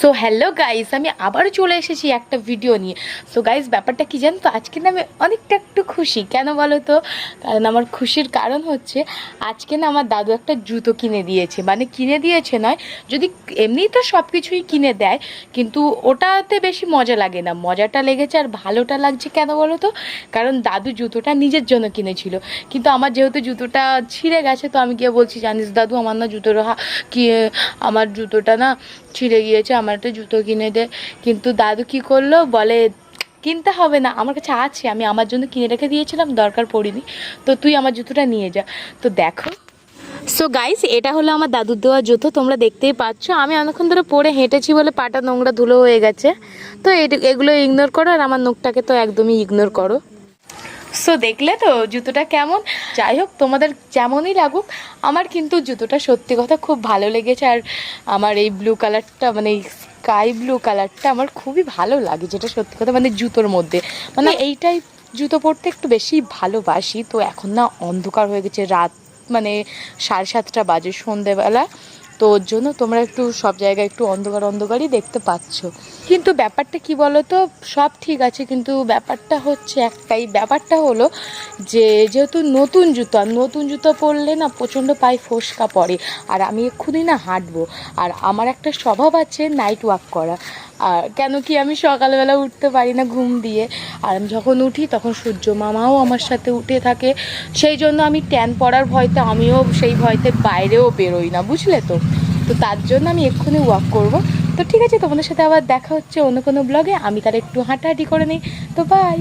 So hello guys আমি আবারও চলে এসেছি একটা ভিডিও নিয়ে। সো গাইস ব্যাপারটা কি জানো তো? আজকে না আমি অনেকটা একটু খুশি। কেন বলো তো? কারণ আমার খুশির কারণ হচ্ছে, আজকে না আমার দাদু একটা জুতো কিনে দিয়েছে। মানে কিনে দিয়েছে নয়, যদি এমনিই তো সব কিছুই কিনে দেয়, কিন্তু ওটাতে বেশি মজা লাগে না। মজাটা লেগেছে আর ভালোটা লাগছে কেন বলো তো? কারণ দাদু জুতোটা নিজের জন্য কিনেছিল। কিন্তু আমার যেহেতু জুতোটা ছিঁড়ে গেছে, তো আমি গিয়ে বলছি, জানিস দাদু, আমার না জুতোর কি, আমার জুতোটা না ছিঁড়ে গিয়েছে আমার একটা জুতো কিনে দে। কিন্তু দাদু কি করল? বলে, কিনতে হবে না, আমার কাছে আছে, আমি আমার জন্য কিনে রেখে দিয়েছিলাম, দরকার পড়িনি। তো তুই আমার জুতোটা নিয়ে যা। তো দেখো। সো গাইস এটা হলো আমার দাদুর দেওয়া জুতো, তোমরা দেখতেই পাচ্ছ। আমি অনেকক্ষণ ধরে পরে হেঁটেছি বলে পাটা নোংরা ধুলো হয়ে গেছে। তো এগুলো ইগনোর করো আর আমার নোখটাকে তো একদমই ইগনোর করো। সো দেখলে তো জুতোটা কেমন। যাই হোক তোমাদের যেমনই লাগুক আমার কিন্তু জুতোটা সত্যি কথা খুব ভালো লেগেছে আর আমার এই ব্লু কালারটা মানে স্কাই ব্লু কালারটা আমার খুবই ভালো লাগে যেটা সত্যি কথা মানে জুতোর মধ্যে। মানে এইটাই জুতো পরতে একটু বেশি ভালোবাসি তো এখন না অন্ধকার হয়ে গেছে রাত মানে সাড়ে সাতটা বাজে সন্ধেবেলা। তো ওর জন্য তোমরা একটু সব জায়গায় একটু অন্ধকার অন্ধকারই দেখতে পাচ্ছ। কিন্তু ব্যাপারটা কি বলো তো সব ঠিক আছে, কিন্তু ব্যাপারটা হচ্ছে একটাই। ব্যাপারটা হলো যে যেহেতু নতুন জুতো, আর নতুন জুতো পরলে না প্রচণ্ড পায়ে ফোসকা পড়ে। আর আমি এক্ষুনি না হাঁটবো। আর আমার একটা স্বভাব আছে নাইট ওয়াক করা। আর কেন কি আমি সকালবেলা উঠতে পারি না ঘুম দিয়ে। আর আমি যখন উঠি, তখন সূর্য মামাও আমার সাথে উঠে থাকে। সেই জন্য আমি ট্যান পড়ার ভয়তে, আমিও সেই ভয়তে বাইরেও বেরোই না, বুঝলে তো? তো তার জন্য আমি এক্ষুনি ওয়াক করব। তো ঠিক আছে, তোমাদের সাথে আবার দেখা হচ্ছে অন্য কোনো ব্লগে আমি তার একটু হাঁটাহাঁটি করে নিই। তো বাই